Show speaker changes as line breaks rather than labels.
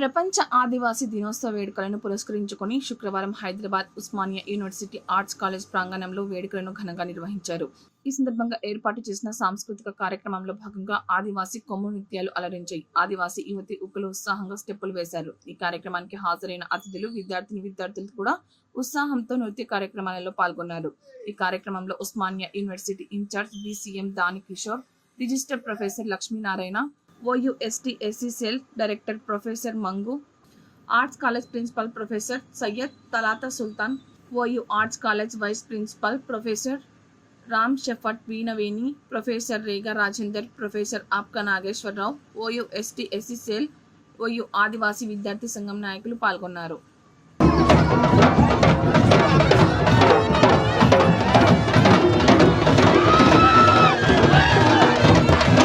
ప్రపంచ ఆదివాసీ దినోత్సవ వేడుకలను పురస్కరించుకొని శుక్రవారం Hyderabad Osmania university arts college ప్రాంగణంలో వేడుకలను ఘనంగా నిర్వహించారు. ఈ సందర్భంగా ఏర్పాటు చేసిన సాంస్కృతిక కార్యక్రమంలో భాగంగా ఆదివాసీ కొమ్ము నృత్యాలు అలరించాయి. ఆదివాసీ యువతి ఉక్కులు ఉత్సాహంగా స్టెప్పులు వేశారు. ఈ కార్యక్రమానికి హాజరైన అతిథులు విద్యార్థిని విద్యార్థులు కూడా ఉత్సాహంతో నృత్య కార్యక్రమాలలో పాల్గొన్నారు. ఈ కార్యక్రమంలో ఉస్మానియా యూనివర్సిటీ ఇన్ఛార్జ్ బీసీఎం దాని Kishore register professor Lakshminarayana OU ST SC cell director professor Mangu arts college principal professor Syed Talata Sultan OU arts college vice principal professor Ram షెఫట్ వీణవేణి professor Rega Rajender professor ఆప్కా Nageswararao OU ST SC cell OU Adivasi విద్యార్థి సంఘం నాయకులు పాల్గొన్నారు.